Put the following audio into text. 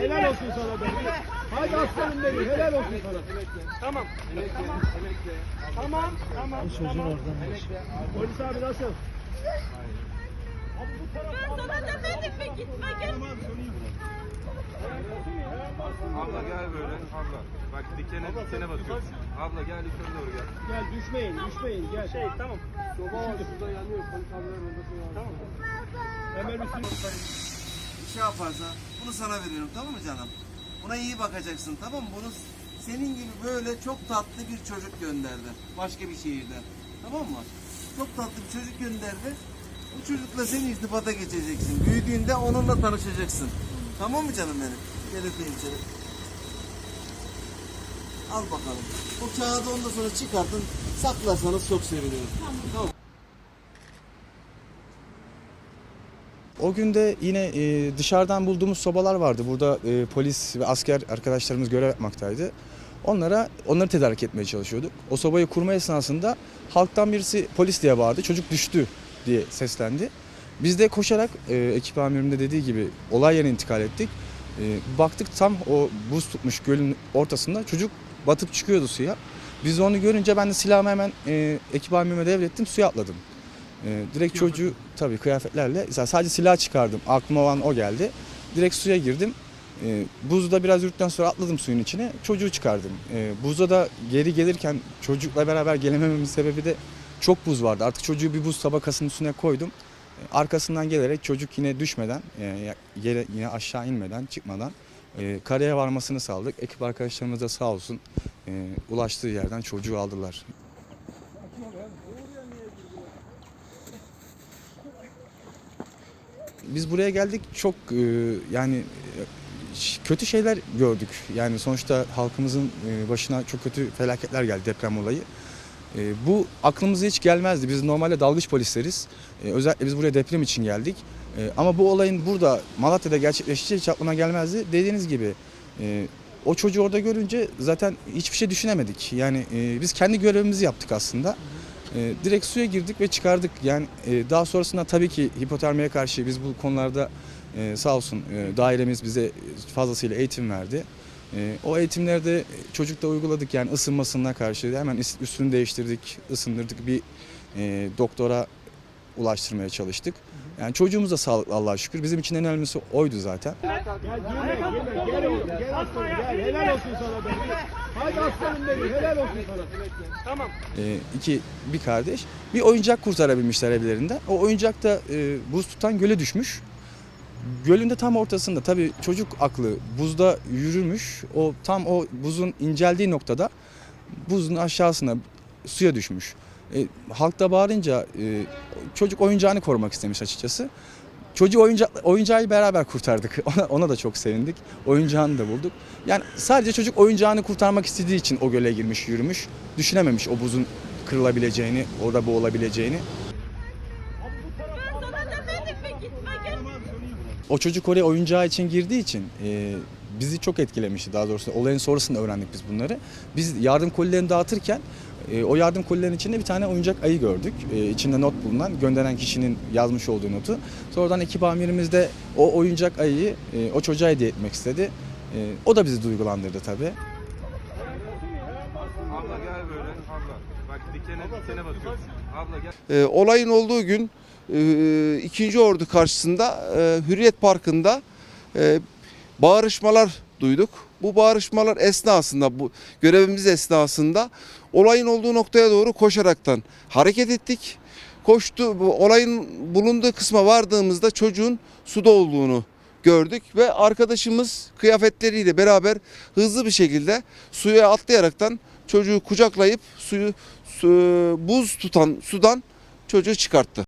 helal olsun sana be. Hadi aslanım benim helal olsun sana. Tamam. Tamam. Tamam. Tamam. Polis abi nasıl? Ben sana demedim mi gitme gel. Abla gel böyle abla. Bak dikene dikene bakıyorsun. Abla gel yukarı doğru gel. Gel düşmeyin düşmeyin gel. Şey tamam. Soba var şurada yanıyor polis abiler orada Tamam. Hemen üstüne. Bir şey yaparsa bunu sana veriyorum tamam mı canım? Buna iyi bakacaksın tamam mı? Bunu senin gibi böyle çok tatlı bir çocuk gönderdi. Başka bir şehirden. Tamam mı? Çok tatlı bir çocuk gönderdi. Bu çocukla sen irtibata geçeceksin. Büyüdüğünde onunla tanışacaksın. Tamam mı canım benim? Gel öpeyim seni. Al bakalım. O kağıdı ondan sonra çıkartın. Saklarsanız çok sevinirim. Tamam. O gün de yine e, dışarıdan bulduğumuz sobalar vardı. Burada e, polis ve asker arkadaşlarımız görev yapmaktaydı. Onlara onları tedarik etmeye çalışıyorduk. O sobayı kurma esnasında halktan birisi polis diye bağırdı. Çocuk düştü diye seslendi. Biz de koşarak e, ekip amirim de dediği gibi olay yerine intikal ettik. E, baktık tam o buz tutmuş gölün ortasında çocuk batıp çıkıyordu suya. Biz onu görünce ben de silahımı hemen e, ekip amirime devrettim suya atladım. E, direkt çocuğu tabii kıyafetlerle sadece silah çıkardım. Aklıma olan o geldi. Direkt suya girdim. E, buzda biraz yürüdükten sonra atladım suyun içine. Çocuğu çıkardım. E, buzda da geri gelirken çocukla beraber gelemememin sebebi de çok buz vardı. Artık çocuğu bir buz tabakasının üstüne koydum. E, arkasından gelerek çocuk yine düşmeden, e, yere yine aşağı inmeden, çıkmadan e, karaya varmasını sağladık. Ekip arkadaşlarımız da sağ olsun e, ulaştığı yerden çocuğu aldılar. Biz buraya geldik çok e, yani e, kötü şeyler gördük. Yani sonuçta halkımızın e, başına çok kötü felaketler geldi deprem olayı. E, Bu aklımıza hiç gelmezdi. Biz normalde dalgıç polisleriz. E, Özellikle biz buraya deprem için geldik. E, Ama bu olayın burada Malatya'da gerçekleşeceği hiç aklıma gelmezdi. Dediğiniz gibi e, o çocuğu orada görünce zaten hiçbir şey düşünemedik. Yani e, biz kendi görevimizi yaptık aslında. E, direkt suya girdik ve çıkardık. Yani e, daha sonrasında tabii ki hipotermiye karşı biz bu konularda e, sağ olsun e, dairemiz bize fazlasıyla eğitim verdi. E, o eğitimlerde çocukta uyguladık yani ısınmasına karşı hemen üstünü değiştirdik, ısındırdık bir e, doktora ulaştırmaya çalıştık. Yani çocuğumuz da sağlıklı Allah'a şükür. Bizim için en önemlisi oydu zaten. Gel girme girme gel oğlum gel aslanım gel helal olsun sana be. Hadi aslanım benim helal olsun sana. Tamam. E, iki bir kardeş. Bir oyuncak kurtarabilmişler evlerinden. O oyuncak da e, buz tutan göle düşmüş. Gölün de tam ortasında tabii çocuk aklı buzda yürümüş. O tam o buzun inceldiği noktada buzun aşağısına suya düşmüş. E, halk da bağırınca e, çocuk oyuncağını korumak istemiş açıkçası. Çocuğu oyuncak, oyuncağı beraber kurtardık. Ona, ona da çok sevindik. Oyuncağını da bulduk. Yani sadece çocuk oyuncağını kurtarmak istediği için o göle girmiş, yürümüş. Düşünememiş o buzun kırılabileceğini, orada boğulabileceğini. Ben sana demedim mi gitme gel. O çocuk oraya oyuncağı için girdiği için e, bizi çok etkilemişti daha doğrusu. Olayın sonrasında öğrendik biz bunları. Biz yardım kolilerini dağıtırken e, o yardım kolilerinin içinde bir tane oyuncak ayı gördük. E, içinde not bulunan, gönderen kişinin yazmış olduğu notu. Sonradan ekip amirimiz de o oyuncak ayıyı e, o çocuğa hediye etmek istedi. E, o da bizi duygulandırdı tabii. Abla gel böyle abla. Bak dikene dikene bakıyorsun. Abla gel. E, olayın olduğu gün e, ikinci ordu karşısında e, Hürriyet Parkı'nda e, bağırışmalar duyduk. Bu bağırışmalar esnasında, bu görevimiz esnasında olayın olduğu noktaya doğru koşaraktan hareket ettik. Koştu, bu olayın bulunduğu kısma vardığımızda çocuğun suda olduğunu gördük ve arkadaşımız kıyafetleriyle beraber hızlı bir şekilde suya atlayaraktan çocuğu kucaklayıp suyu su, buz tutan sudan çocuğu çıkarttı.